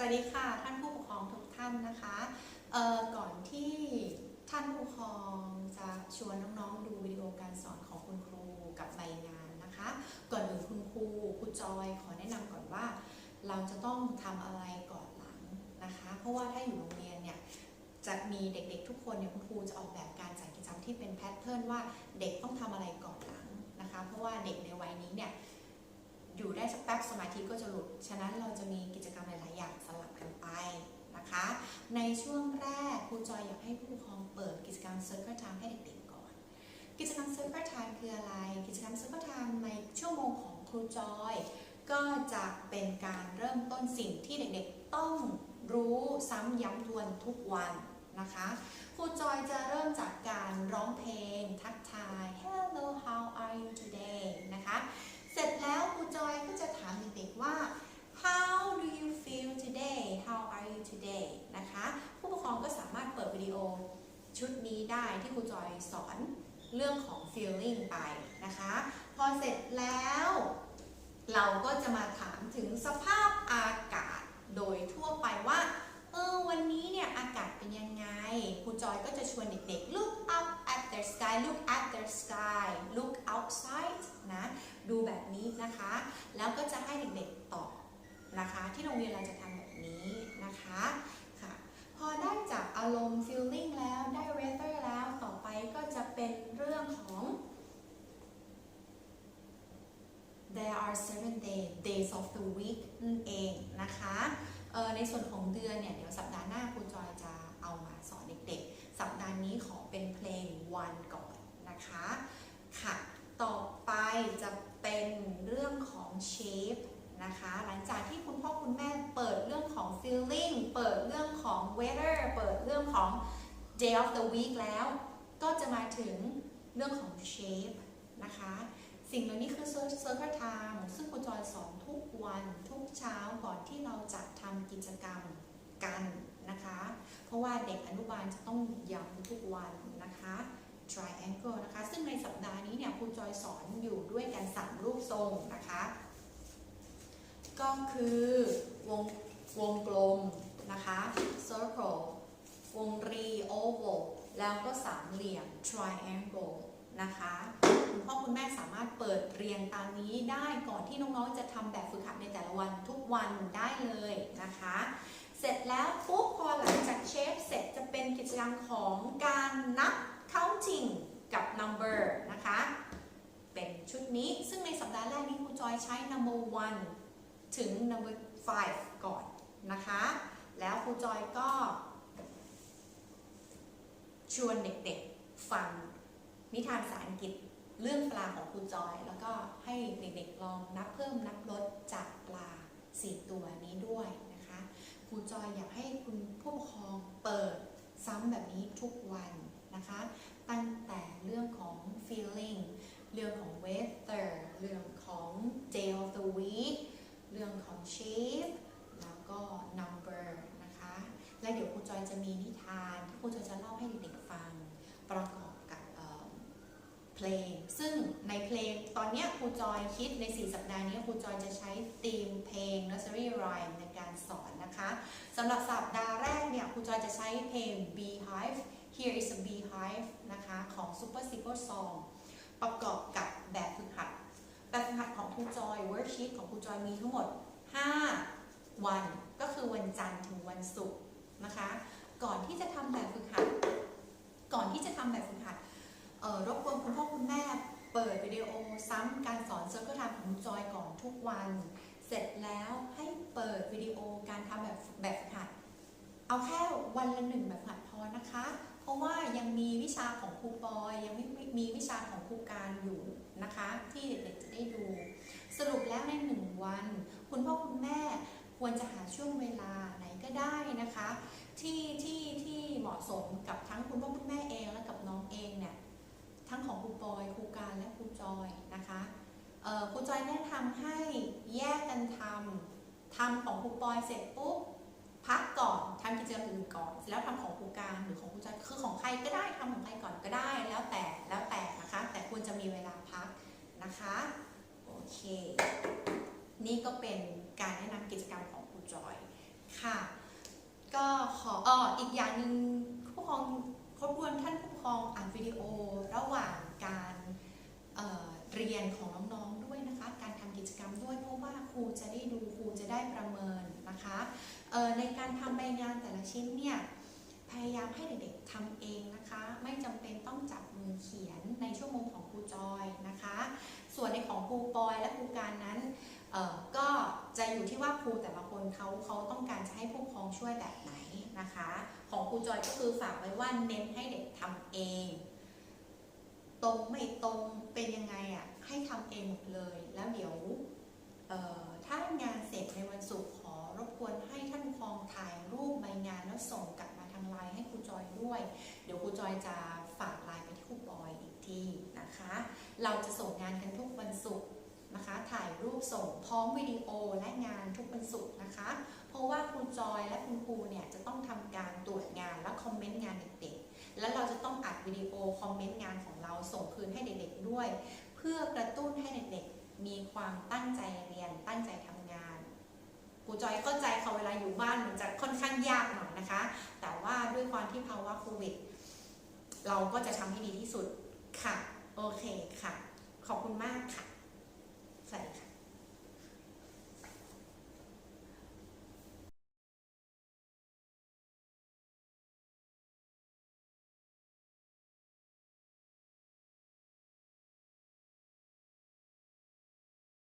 สวัสดีค่ะท่านผู้ปกครองทุกท่านนะคะเอ่อก่อนที่ท่านผู้ปกครองจะชวนน้องๆดูวิดีโอการสอนของคุณครูกับใบงานนะคะ ก่อนอื่นคุณครูครูจอยขอแนะนำก่อนว่า เราจะต้องทำอะไรก่อนหลังนะคะ เพราะว่าถ้าอยู่โรงเรียนเนี่ยจะมีเด็กๆทุกคนเนี่ยคุณครูจะออกแบบการจัดกิจกรรมที่เป็นแพทเทิร์นว่าเด็กต้องทำอะไรก่อนหลังนะคะ เพราะว่าเด็กในวัยนี้เนี่ย สักแป๊บสมาธิก็จะหลุด ฉะนั้นเราจะมีกิจกรรมหลาย ๆ อย่างสลับกันไปนะคะ ในช่วงแรกครูจอยอยากให้ผู้ปกครองเปิดกิจกรรม Circle Time ให้เด็ก ๆ ก่อน กิจกรรม Circle Time คืออะไร กิจกรรม Circle Time ในชั่วโมงของครูจอย ก็จะเป็นการเริ่มต้นสิ่งที่เด็ก ๆ ต้องรู้ซ้ำย้ำทวนทุกวันนะคะ ครูจอยจะเริ่มจากการร้องเพลง ทักทาย Hello how are you today นะคะ เสร็จแล้วครูจอยก็จะถามเด็กๆว่า How do you feel today How are you today นะคะ ผู้ปกครองก็สามารถเปิดวิดีโอชุดนี้ ได้ที่ครูจอยสอนเรื่องของ feeling ไปนะคะ พอเสร็จแล้ว เราก็จะมาถามถึงสภาพอากาศโดยทั่วไปว่าเออวันนี้เนี่ยอากาศเป็นยังไงครูจอยก็จะชวนเด็กๆ look up at the sky look at the sky look outside นะดูแบบนี้นะคะ แล้วก็จะให้เด็กๆตอบนะคะ ที่โรงเรียนเราจะทำแบบนี้นะคะค่ะ พอได้จากอารมณ์ feeling แล้วได้ weather แล้วต่อไปก็จะเป็นเรื่องของ there are seven day days of the week นั่นเองนะคะเอ่อ ในส่วนของเดือนเนี่ยเดี๋ยวสัปดาห์หน้าครูจอยจะเอามาสอนเด็กๆ สัปดาห์นี้ขอเป็นเพลง one ก่อนนะคะค่ะต่อไปจะเป็นเรื่องของ shape นะคะหลังจากที่คุณพ่อคุณแม่เปิดเรื่องของ feeling เปิดเรื่องของ weather เปิดเรื่องของ day of the week แล้ว ก็จะมาถึงเรื่องของ shape นะคะ สิ่งเหล่านี้คือ circle time ซึ่งครูจอยสอนทุกวันทุกเช้าก่อนที่เราจะทำกิจกรรมกันนะคะ เพราะว่าเด็กอนุบาลจะต้องย้ำทุกวันนะคะ triangle นะคะ ซึ่งในสัปดาห์นี้เนี่ยครูจอยสอนอยู่ด้วยกัน 3 รูปทรงนะคะ ก็คือวงวงกลมนะคะ circle วงรี oval แล้วก็สามเหลี่ยม triangle นะคะคุณพ่อคุณแม่สามารถเปิดเรียนตามนี้ได้ก่อนที่น้องๆจะทำแบบฝึกหัดในแต่ละวันทุกวันได้เลยนะคะ เสร็จแล้วปุ๊บพอหลังจากเชฟเสร็จจะเป็นกิจกรรมของการนับ counting กับ number นะคะ เป็นชุดนี้ซึ่งในสัปดาห์แรกนี้ครูจอยใช้ number one ถึง number five ก่อนนะคะ แล้วครูจอยก็ชวนเด็กๆฟัง นิทานภาษาอังกฤษเรื่องปลาของครูจอย แล้วก็ให้เด็กๆลองนับเพิ่มนับลดจากปลาสี่ตัวนี้ด้วยนะคะครูจอยอยากให้คุณผู้ปกครองเปิดซ้ำแบบนี้ทุกวันนะคะ ตั้งแต่เรื่องของ feeling เรื่องของ weather เรื่องของ day of the week เรื่องของ shape แล้วก็ number นะคะ และเดี๋ยวครูจอยจะมีนิทานที่ครูจอยจะเล่าให้เด็กๆฟัง ประกอบกับเอ่อเพลง ซึ่งใน เพลง ตอนนี้ครูจอยคิดใน 4 สัปดาห์นี้ครูจอยจะใช้ธีมเพลง nursery rhyme ในการสอนนะคะสำหรับสัปดาห์แรกเนี่ยครูจอยจะใช้เพลง beehive here is a beehive นะคะของ super simple song ประกอบกับแบบฝึกหัด แบบฝึกหัดของครูจอย worksheet ของครูจอยมีทั้งหมด 5 วัน ก็คือวันจันทร์ถึงวันศุกร์นะคะ ก่อนที่จะทำแบบฝึกหัด ก่อนที่จะทำแบบฝึกหัดรบกวน เปิดวิดีโอซ้ำการสอนเซอร์เคิลไทม์ของจอยก่อนทุกวัน เสร็จแล้วให้เปิดวิดีโอการทำแบบแบบฝึกหัด เอาแค่วันละหนึ่งแบบฝึกหัดพอนะคะ เพราะว่ายังมีวิชาของครูปอย ยังไม่มีวิชาของครูการอยู่นะคะ ที่เด็กๆจะได้ดู สรุปแล้วในหนึ่งวัน คุณพ่อคุณแม่ควรจะหาช่วงเวลาไหนก็ได้นะคะ ที่ที่ที่เหมาะสมกับทั้งคุณพ่อคุณแม่เองและกับน้องเองเนี่ย ทั้งของครูปอยครูการและครูจอยนะคะครูจอยแนะนำให้แยกกันทำทำของครูปอยเสร็จปุ๊บพักก่อนทำกิจกรรมอื่นก่อนแล้วทำของครูการหรือของครูจอยคือของใครก็ได้ทำของใครก่อนก็ได้แล้วแต่แล้วแต่นะคะ แต่ควรจะมีเวลาพักนะคะโอเคนี่ก็เป็นการแนะนำกิจกรรมของครูจอยค่ะ ก็ขออ้ออีกอย่างหนึ่งผู้ปกครองรบกวนท่านผู้ ครองอ่านวิดีโอระหว่างการเเรียนของน้องๆด้วยนะคะ การทำกิจกรรมด้วยเพราะว่าครูจะได้ดูครูจะได้ประเมินนะคะในการทำใบงานแต่ละชิ้นเนี่ยพยายามให้เด็กๆทำเองนะคะ ไม่จำเป็นต้องจับมือเขียนในชั่วโมงของครูจอยนะคะ ส่วนในของครูปอยและครูการนั้นก็จะอยู่ที่ว่าครูแต่ละคนเขาเขาต้องการจะให้ผู้ปกครองช่วยแบบไหน นะคะ ของครูจอยก็คือฝากไว้ว่าเน้นให้เด็กทำเอง ตรงไม่ตรงเป็นยังไงอะให้ทำเองหมดเลย แล้วเดี๋ยวถ้างานเสร็จในวันศุกร์ขอรบกวนให้ท่านผู้ปกคองถ่ายรูปใบงานแล้วส่งกลับมาทางไลน์ให้ครูจอยด้วย เดี๋ยวครูจอยจะฝากไลน์ไปที่ครูปอยอีกทีนะคะ เราจะส่งงานกันทุกวันศุกร์นะคะ ถ่ายรูปส่งพร้อมวิดีโอและงานทุกวันศุกร์นะคะ ราะว่าครูจอยและคุณครูเนี่ยจะต้องทำการตรวจงานและคอมเมนต์งานเด็กๆ แล้วเราจะต้องอัดวิดีโอคอมเมนต์งานของเราส่งคืนให้เด็กๆด้วย เพื่อกระตุ้นให้เด็กๆ มีความตั้งใจเรียนตั้งใจทำงานครูจอยเข้าใจเขาเวลาอยู่บ้านมันจะค่อนข้างยากหน่อยนะคะ แต่ว่าด้วยความที่ภาวะโควิดเราก็จะทำให้ดีที่สุดค่ะ โอเคค่ะ ขอบคุณมากค่ะสวัสดีค่ะ